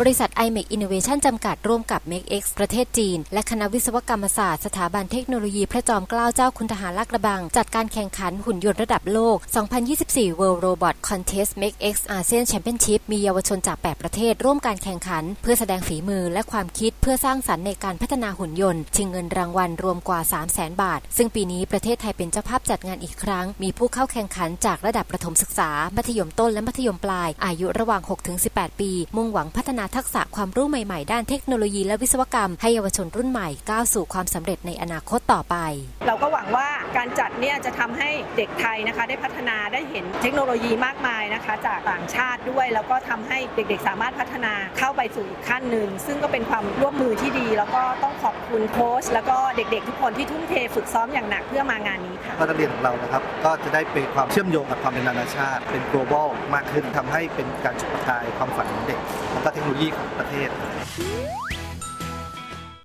บริษัท iMac Innovation จำกัดร่วมกับ MakeX ประเทศจีน และคณะวิศวกรรมศาสตร์สถาบันเทคโนโลยีพระจอมเกล้าเจ้าคุณทหารลากระบัง จัดการแข่งขันหุ่นยนต์ระดับโลก 2024 World Robot Contest MakeX ASEAN Championship มีเยาวชนจาก 8 ประเทศ ร่วมการแข่งขัน เพื่อแสดงฝีมือและความคิดเพื่อสร้างสรรค์ในการพัฒนาหุ่นยนต์ชิงเงินรางวัลรวมกว่า 300,000 บาท ซึ่งปีนี้ประเทศไทยเป็นเจ้าภาพจัดงานอีกครั้ง มีผู้เข้าแข่งขันจากระดับประถมศึกษา มัธยมต้นและมัธยมปลาย อายุระหว่าง 6-18 ปี มุ่งหวังพัฒนาทักษะความรู้ใหม่ๆ ด้านเทคโนโลยีและวิศวกรรม ให้เยาวชนรุ่นใหม่ก้าวสู่ความสำเร็จในอนาคตต่อไป เราก็หวังว่าการจัดเนี่ยจะทำให้เด็กไทยนะคะได้พัฒนาได้เห็นเทคโนโลยีมากมายนะคะ จากต่างชาติด้วย แล้วก็ทำให้เด็กๆ สามารถพัฒนาเข้าไปสู่อีกขั้นหนึ่งซึ่งก็เป็นความร่วมมือที่ดี แล้วก็ต้องขอบ คุณโค้ชแล้วก็เด็กๆ ทุกคนที่ทุ่มเทฝึกซ้อมอย่างหนักเพื่อมางานนี้ค่ะ ก็นักเรียนของเรานะครับ ก็จะได้เป็นความเชื่อมโยงกับความเป็นนานาชาติ เป็น global มากขึ้นทำให้เป็นการจุดประกายความฝันของเด็ก แล้วก็เทคโนโลยีของประเทศ